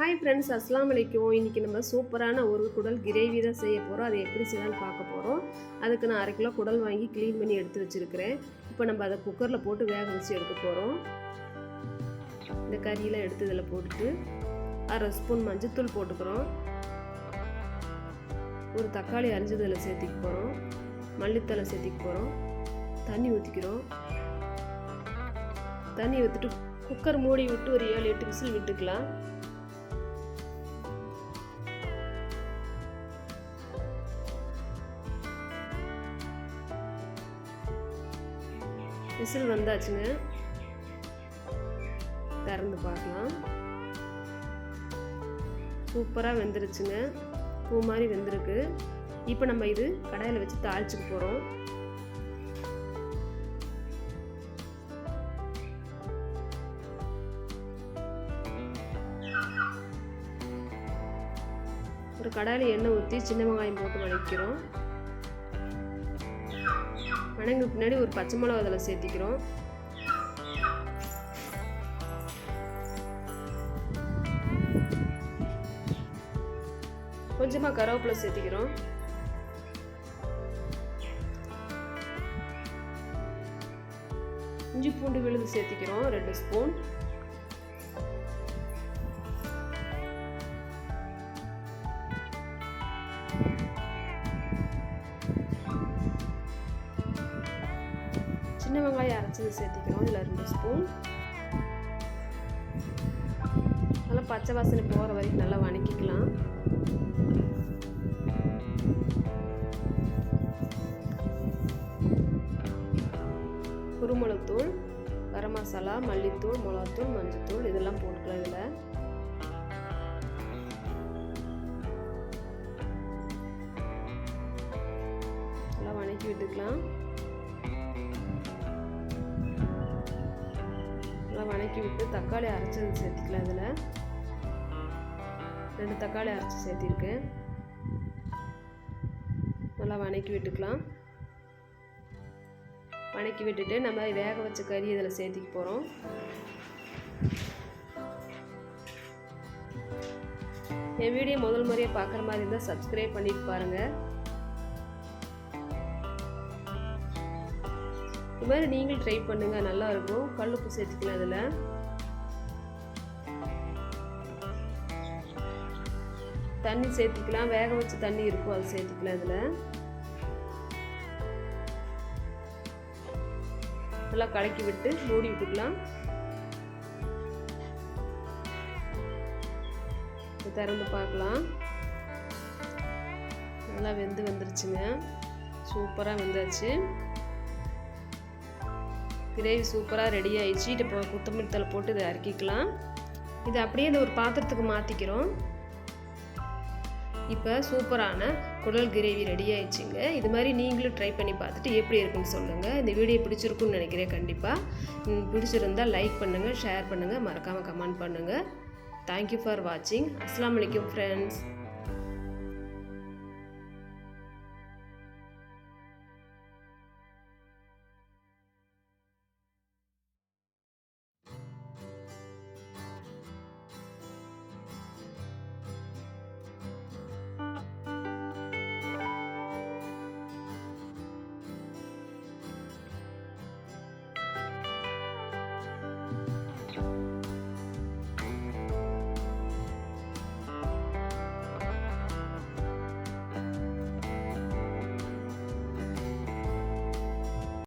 Hi friends அஸ்லாம் வலைக்கும் இன்றைக்கி நம்ம சூப்பரான ஒரு குடல் கிரேவி தான் செய்ய போகிறோம் அதை எப்படி செய்யலாம்னு பார்க்க போகிறோம் அதுக்கு நான் அரை கிலோ குடல் வாங்கி க்ளீன் பண்ணி எடுத்து வச்சுருக்கிறேன். இப்போ நம்ம அதை குக்கரில் போட்டு வேக வச்சு எடுக்க போகிறோம் இந்த கறியெல்லாம் எடுத்து இதில் போட்டுட்டு அரை ஸ்பூன் மஞ்சத்தூள் போட்டுக்கிறோம். ஒரு தக்காளி அரிஞ்சது இதில் சேர்த்திக்க போகிறோம் மல்லித்தலை சேர்த்திக்க போகிறோம் தண்ணி ஊற்றிக்கிறோம் தண்ணி ஊற்றிட்டு குக்கர் மூடி விட்டு ஒரு ஏழு எட்டு விசில் விட்டுக்கலாம். விசில் வந்தாச்சுங்க. திறந்து பார்க்கலாம். சூப்பராக வெந்துருச்சுங்க. பூ மாதிரி வெந்திருக்கு. இப்போ நம்ம இது கடாயில் வச்சு தாளிச்சுக்க போகிறோம் ஒரு கடாயில் எண்ணெய் ஊற்றி சின்ன வெங்காயம் போட்டு வதக்கிறோம். வணங்க பின்னாடி ஒரு பச்சை மிளகா அதில் சேர்த்திக்கிறோம். கொஞ்சமாக கருவேப்பிலை சேர்த்திக்கிறோம். இஞ்சி பூண்டு விழுது சேர்த்திக்கிறோம் ரெண்டு ஸ்பூன். சின்ன வெங்காயம் அரைச்சது சேர்த்திக்கிறோம். இதில் ரெண்டு ஸ்பூன். நல்லா பச்சை வாசனை போகிற வரைக்கும் நல்லா வணக்கிக்கலாம். குருமிளகுத்தூள் கரம் மசாலா மல்லித்தூள் மிளகாத்தூள் மஞ்சத்தூள் இதெல்லாம் போட்டுக்கலாம் இதில். நல்லா வணக்கி விட்டுக்கலாம். வணக்கி விட்டு தக்காளி அரைச்சது சேர்த்திக்கலாம் அதில் ரெண்டு தக்காளி அரைச்சி சேர்த்திருக்கேன் நல்லா வணக்கி விட்டுக்கலாம். வணக்கி விட்டுட்டு நம்ம வேக வச்ச கறி இதில் சேர்த்திக்க போகிறோம். என் வீடியோ முதல் முறையாக பார்க்குற மாதிரி இருந்தால் சப்ஸ்கிரைப் பண்ணிட்டு பாருங்கள் இது மாதிரி நீங்களும் ட்ரை பண்ணுங்கள் நல்லா இருக்கும். கல்லுப்பு சேர்த்துக்கலாம் அதில் தண்ணி சேர்த்துக்கலாம். வேக வச்ச தண்ணி இருக்கும் அது சேர்த்துக்கலாம் அதில் நல்லா கலக்கி விட்டு மூடி விட்டுக்கலாம். திறந்து பார்க்கலாம். நல்லா வெந்து வந்துருச்சுங்க. சூப்பராக வெந்தாச்சு. கிரேவி சூப்பராக ரெடி ஆயிடுச்சு. இப்போ கொத்தமல்லி தலை போட்டு இதை அரைக்கிக்கலாம் இது அப்படியே இந்த ஒரு பாத்திரத்துக்கு மாற்றிக்கிறோம் இப்போ சூப்பரான குடல் கிரேவி ரெடி ஆயிடுச்சுங்க. இது மாதிரி நீங்களும் ட்ரை பண்ணி பார்த்துட்டு எப்படி இருக்குன்னு சொல்லுங்கள் இந்த வீடியோ பிடிச்சிருக்குன்னு நினைக்கிறேன் கண்டிப்பாக பிடிச்சிருந்தால் லைக் பண்ணுங்கள் ஷேர் பண்ணுங்கள் மறக்காமல் கமெண்ட் பண்ணுங்கள் தேங்க்யூ ஃபார் வாட்சிங் அஸ்லாம் வலைக்கம் ஃப்ரெண்ட்ஸ்